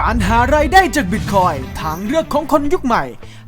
การหารายได้จากบิตคอยทางเลือกของคนยุคใหม่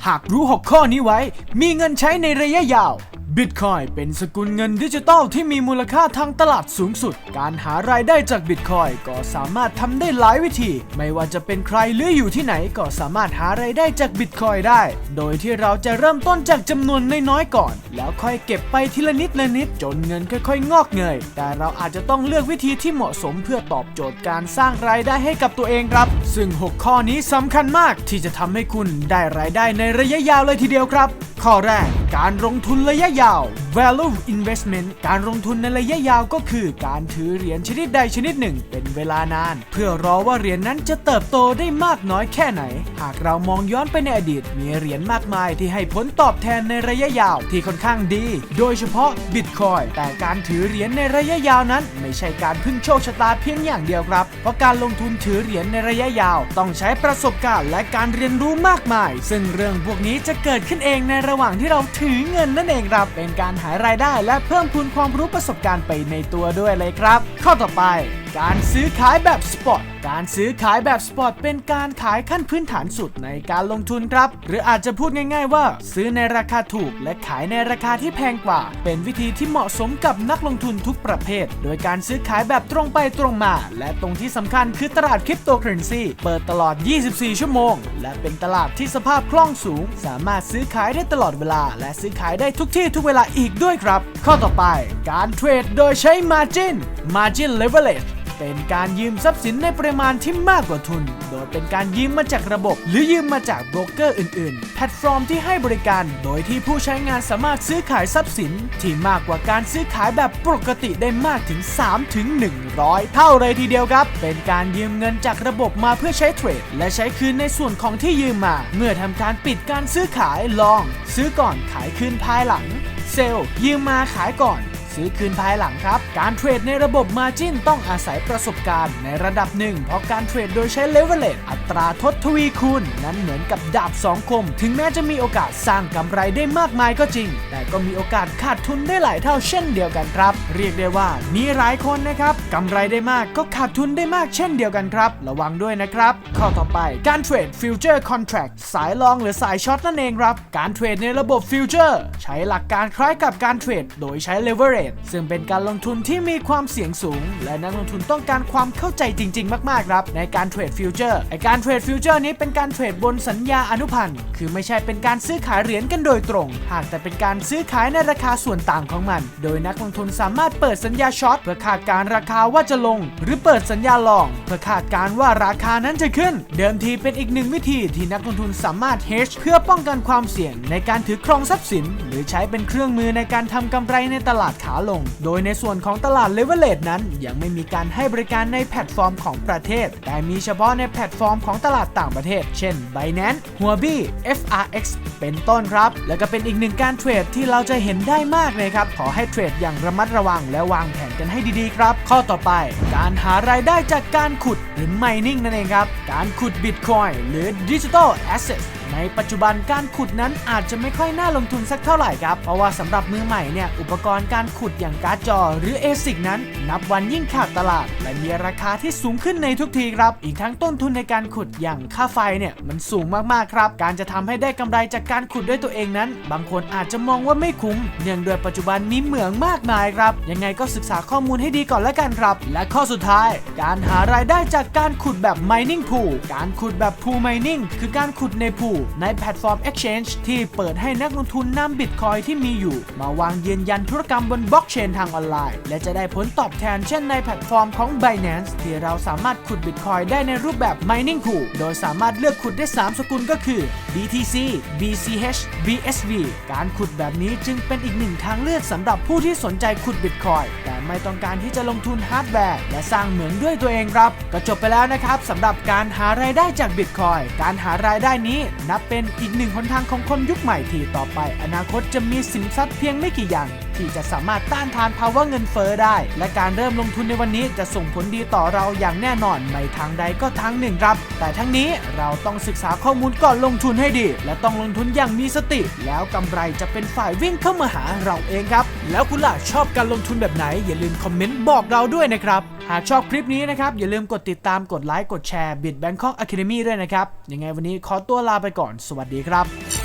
หากรู้ 6 ข้อนี้ไว้ มีเงินใช้ในระยะยาว บิตคอยเป็นสกุลเงินดิจิตอลที่มีมูลค่าทางตลาดสูงสุด การหารายได้จากบิตคอยก็สามารถทำได้หลายวิธี ไม่ว่าจะเป็นใครหรืออยู่ที่ไหนก็สามารถหารายได้จากบิตคอยได้ โดยที่เราจะเริ่มต้นจากจำนวนน้อยๆก่อน แล้วค่อยเก็บไปทีละนิดละนิดจนเงินค่อยๆ งอกเงย แต่เราอาจจะต้องเลือกวิธีที่เหมาะสมเพื่อตอบโจทย์การสร้างรายได้ให้กับตัวเองครับ ซึ่ง 6 ข้อนี้สำคัญมากที่จะทำให้คุณได้รายได้ในระยะยาวเลยทีเดียวครับ ข้อแรก การลงทุนระยะยาว value investment การลงทุนในระยะยาวก็คือการถือเหรียญชนิดใดชนิดหนึ่ง เป็นเวลานาน เพื่อรอว่าเหรียญนั้นจะเติบโตได้มากน้อยแค่ไหน หากเรามองย้อนไปในอดีต มีเหรียญมากมายที่ให้ผลตอบแทนในระยะยาวที่ค่อนข้างดี โดยเฉพาะ Bitcoin แต่การถือเหรียญในระยะยาวนั้น ไม่ใช่การพึ่งโชคชะตาเพียงอย่างเดียวครับ เพราะการลงทุนถือเหรียญในระยะยาว ต้องใช้ประสบการณ์และการเรียนรู้มากมาย ซึ่งเรื่องพวกนี้จะเกิดขึ้นเองในระระหว่างที่เราถือเงินนั่นเองครับ เป็นการหารายได้และเพิ่มพูนความรู้ประสบการณ์ไปในตัวด้วยเลยครับ ข้อต่อไป การซื้อขายแบบสปอตการซื้อขายแบบสปอตเป็นการขายขั้นพื้นฐานสุดในการลงทุนครับ หรืออาจจะพูดง่าย ๆ ว่า ซื้อในราคาถูกและขายในราคาที่แพงกว่า เป็นวิธีที่เหมาะสมกับนักลงทุนทุกประเภท โดยการซื้อขายแบบตรงไปตรงมา และตรงที่สำคัญคือตลาดคริปโตเคอเรนซีเปิดตลอด 24 ชั่วโมง และเป็นตลาดที่สภาพคล่องสูง สามารถซื้อขายได้ตลอดเวลา และซื้อขายได้ทุกที่ทุกเวลาอีกด้วยครับ ข้อต่อไป การเทรดโดยใช้ Margin Margin Leverage เป็นการยืมทรัพย์สินในปริมาณที่มากกว่าทุน โดยเป็นการยืมมาจากระบบ หรือยืมมาจากโบรกเกอร์อื่น ๆ แพลตฟอร์มที่ให้บริการ โดยที่ผู้ใช้งานสามารถซื้อขายทรัพย์สิน ที่มากกว่าการซื้อขายแบบปกติได้มากถึง 3 ถึง 100 เท่าเลยทีเดียวครับ เป็นการยืมเงินจากระบบมาเพื่อใช้เทรด และใช้คืนในส่วนของที่ยืมมา เมื่อทำการปิดการซื้อขายลอง ซื้อก่อนขายคืนภายหลัง เซลยืมมาขายก่อน ซื้อคืนภายหลังครับ การเทรดในระบบ Margin ต้องอาศัยประสบการณ์ในระดับหนึ่ง เพราะการเทรดโดยใช้ Leverage อัตราทดทวีคูณ นั้นเหมือนกับดาบสองคม ถึงแม้จะมีโอกาสสร้างกำไรได้มากมายก็จริง แต่ก็มีโอกาสขาดทุนได้หลายเท่าเช่นเดียวกันครับ เรียกได้ว่ามีหลายคนนะครับกำไรได้มากก็ขาดทุนได้มากเช่นเดียวกันครับ ระวังด้วยนะครับ ข้อต่อไปการเทรด Future Contract สายลองหรือสายช็อตนั่นเองครับ การเทรดในระบบ Future ใช้หลักการคล้ายกับการเทรดโดยใช้ Leverage ซึ่งเป็นการลงทุนที่มีความเสี่ยงสูง และนักลงทุนต้องการความเข้าใจจริง ๆ มากๆครับในการเทรดฟิวเจอร์ไอการเทรดฟิวเจอร์นี้เป็นการเทรดบนสัญญาอนุพันธ์ คือไม่ใช่เป็นการซื้อขายเหรียญกันโดยตรง หากแต่เป็นการซื้อขายในราคาส่วนต่างของมัน โดยนักลงทุนสามารถเปิดสัญญาช็อตเพื่อคาดการราคาว่าจะลง หรือเปิดสัญญาลอง เพื่อคาดการว่าราคานั้นจะขึ้น เดิมทีเป็นอีกหนึ่งวิธีที่นักลงทุนสามารถ hedge เพื่อป้องกันความเสี่ยงในการถือครองทรัพย์สิน หรือใช้เป็นเครื่องมือในการทำกำไรในตลาดขาลง โดยในส่วนของตลาด Leverage นั้น ยังไม่มีการให้บริการในแพลตฟอร์มของประเทศ แต่มีเฉพาะในแพลตฟอร์มของตลาดต่างประเทศ เช่น Binance Huobi FRX เป็นต้นครับ แล้วก็เป็นอีกหนึ่งการเทรดที่เราจะเห็นได้มากเลยครับ ขอให้เทรดอย่างระมัดระวังและวางแผนกันให้ดีๆครับ ข้อต่อไป การหารายได้จากการขุดหรือ mining นั่นเองครับ การขุด Bitcoin หรือ Digital Assets ในปัจจุบันการขุดนั้นอาจจะไม่ค่อยน่าลงทุนสักเท่าไหร่ครับ เพราะว่าสำหรับมือใหม่เนี่ยอุปกรณ์การขุดอย่างการ์ดจอ หรือ ASIC นั้น นับวันยิ่งขาดตลาด และมีราคาที่สูงขึ้นในทุกทีครับ อีกทั้งต้นทุนในการขุดอย่างค่าไฟเนี่ยมันสูงมากๆครับ การจะทำให้ได้กำไรจากการขุดด้วยตัวเองนั้น บางคนอาจจะมองว่าไม่คุ้ม เนื่องด้วยปัจจุบันมีเหมืองมากมายครับ ยังไงก็ศึกษาข้อมูลให้ดีก่อนละกันครับ และข้อสุดท้าย การหารายได้จากการขุดแบบ mining pool การขุดแบบ pool mining คือการขุดใน pool ในแพลตฟอร์ม Exchange ที่เปิดให้นักลงทุนนำบิตคอยที่มีอยู่ มาวางยืนยันธุรกรรมบนบล็อกเชนทางออนไลน์ และจะได้ผลตอบแทนเช่นในแพลตฟอร์มของ Binance ที่เราสามารถขุดบิตคอยได้ในรูปแบบ mining pool โดยสามารถเลือกขุดได้ 3 สกุลก็คือ BTC BCH BSV การขุดแบบนี้จึงเป็นอีกหนึ่งทางเลือกสำหรับผู้ที่สนใจขุดบิตคอยแต่ไม่ต้องการที่จะลงทุนฮาร์ดแวร์และสร้างเหมืองด้วยตัวเองครับ ก็จบไปแล้วนะครับสำหรับการหารายได้จากบิตคอยการหารายได้นี้นับเป็นอีกหนึ่งหนทางของคนยุคใหม่ที่ต่อไป อนาคตจะมีสินทรัพย์เพียงไม่กี่อย่างที่จะสามารถต้านทานภาวะเงินเฟ้อได้ และการเริ่มลงทุนในวันนี้จะส่งผลดีต่อเราอย่างแน่นอนไม่ทางใดก็ทางหนึ่งครับ แต่ทั้งนี้เราต้องศึกษาข้อมูลก่อนลงทุนให้ดี และต้องลงทุนอย่างมีสติ แล้วกำไรจะเป็นฝ่ายวิ่งเข้ามาหาเราเองครับ แล้วคุณล่ะชอบการลงทุนแบบไหน อย่าลืมคอมเมนต์บอกเราด้วยนะครับหากชอบคลิปนี้นะครับ อย่าลืมกดติดตามกดไลค์กดแชร์บิดแบงคอกอะคาเดมี่ด้วยนะครับ ยังไงวันนี้ขอตัวลาไปก่อนสวัสดีครับ